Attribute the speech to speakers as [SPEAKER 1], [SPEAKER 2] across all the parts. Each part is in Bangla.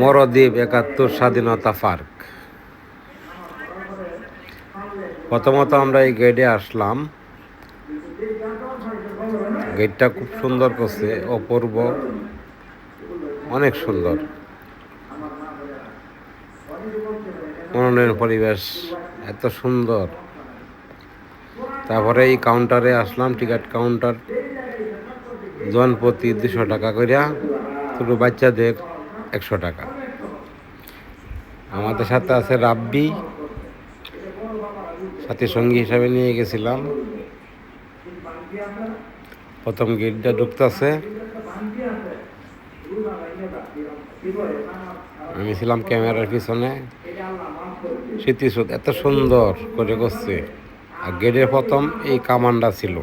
[SPEAKER 1] মরদ্বীপ একাত্তর স্বাধীনতা পার্ক। প্রথমত আমরা এই গেটে আসলাম। গেটটা খুব সুন্দর করছে, অপূর্ব, অনেক সুন্দর। মনোনয়ন পরিবেশ, এত সুন্দর। তারপরে এই কাউন্টারে আসলাম টিকিট কাউন্টার জন প্রতি দুশো টাকা করিয়া ছোটো বাচ্চাদের একশো টাকা। আমাদের সাথে আছে রাব্বি। সাথে সঙ্গী হিসাবে নিয়ে গেছিলাম। প্রথম গেটটা ঢুকতেছে। আমি ছিলাম ক্যামেরার পিছনে। স্মৃতিসৌধ, এত সুন্দর করে করছে। আর গেটের প্রথম এই কামানটা ছিল।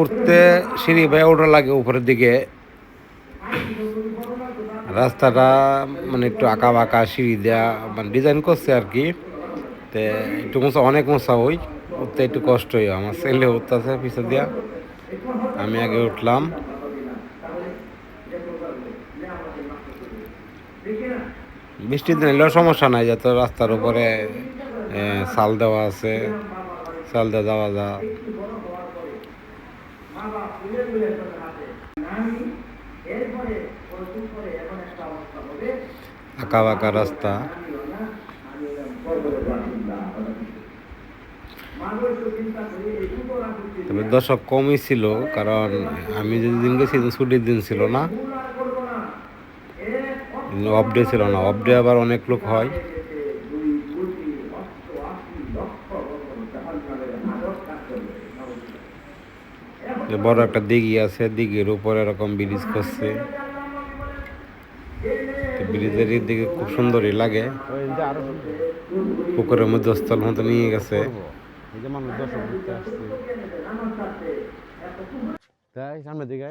[SPEAKER 1] উঠতে সিঁড়ি ভাই ওঠা লাগে উপরের দিকে। রাস্তাটা মানে একটু আঁকা বাঁকা সিঁড়ি দেওয়া মানে ডিজাইন করছে আর কি। তে একটু মোছা, অনেক মোছা ওই, উঠতে একটু কষ্ট হয়। আমার ছেলে উঠতেছে পিছনে দেওয়া আমি আগে উঠলাম। বৃষ্টির দিন এলেও সমস্যা নাই, যত রাস্তার উপরে চাল দেওয়া আছে চাল দেওয়া যাওয়া যা আঁকা বাঁকা রাস্তা। তবে দর্শক কমই ছিল কারণ আমি যেদিন গেছি ছুটির দিন ছিল না। অফ ডে ছিল না অফ ডে আবার অনেক লোক হয় যে বড় একটা দিঘি আছে, দিঘির উপরে এরকম ব্রিজ করছে। ব্রিজের দিকে খুব সুন্দরই লাগে। পুকুরের মধ্যে স্থল মতো নিয়ে গেছে। সামনে দিকে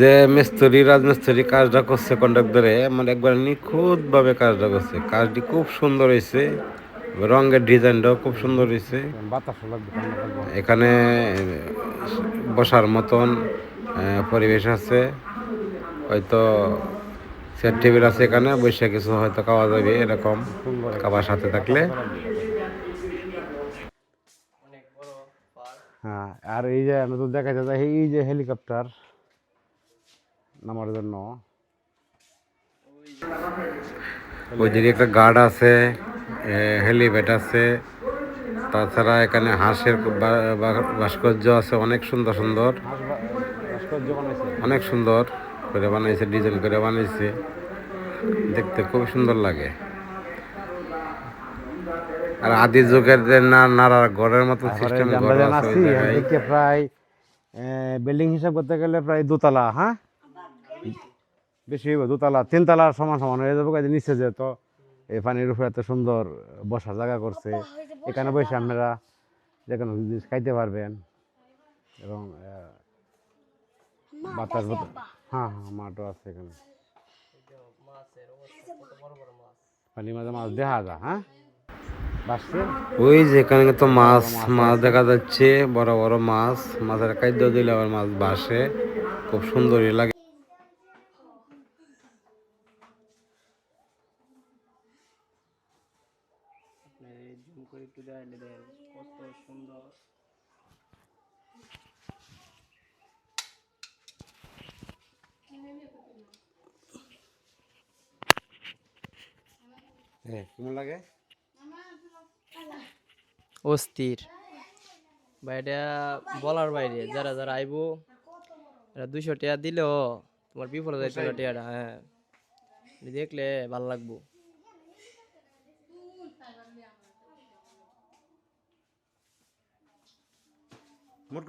[SPEAKER 1] যে মিস্ত্রি রাজমিস্ত্রি কাজটা করছে কন্ডাক্টরে মানে একবার নিখুঁতভাবে কাজটা করছে। কাজটি খুব সুন্দর হয়েছে রঙের ডিজাইনটাও খুব সুন্দর হয়েছে। এখানে বসার মতন পরিবেশ আছে। হয়তো চেয়ার টেবিল আছে এখানে বসে কিছু হয়তো খাওয়া যাবে এরকম খাবার সাথে থাকলে। হ্যাঁ আর এই যে নতুন দেখা যায় এই যে হেলিকপ্টার নামার জন্য। ওইদিকে একটা গার্ড আছে হেলিপ্যাড আছে তাছাড়া এখানে হাঁসের ভাস্কর্য আছে অনেক সুন্দর সুন্দর। অনেক সুন্দর করে বানাইছে ডিজাইন করে বানাইছে। দেখতে খুব সুন্দর লাগে। আর আদি যুগের যে না নাড়ার ঘরের মতো সিস্টেম
[SPEAKER 2] প্রায় বিল্ডিং হিসাব করতে গেলে প্রায় দোতলা হ্যাঁ? বেশি হইব দোতলা তিনতলার সমান সমান হয়ে যাব কাজে নিচে যে তো এই পানির উপরে এত সুন্দর বসার জায়গা করছে। এখানে বসে আপনারা যে কোনো জিনিস খাইতে পারবেন। এবং বাতাস হ্যাঁ হ্যাঁ মাঠও আছে এখানে। পানি মাঝে মাছ দেখা যায় হ্যাঁ?
[SPEAKER 1] ওই যেখানে তো মাছ মাছ দেখা যাচ্ছে বড় বড় মাছ। মাছের খাদ্য দিলে আবার মাছ বাসে। খুব সুন্দরই লাগে।
[SPEAKER 3] জুম করে একটু দেখাইলে দেখেন কত সুন্দর।
[SPEAKER 1] কেমন লাগে?
[SPEAKER 3] অস্থির। বা এটা বলার বাইরে যারা যারা আইবো এরা দুইশো টাকা দিলেও তোমার বিফলে যাইতে টাকাটা হ্যাঁ। দেখলে ভালো লাগবো।
[SPEAKER 1] Muchas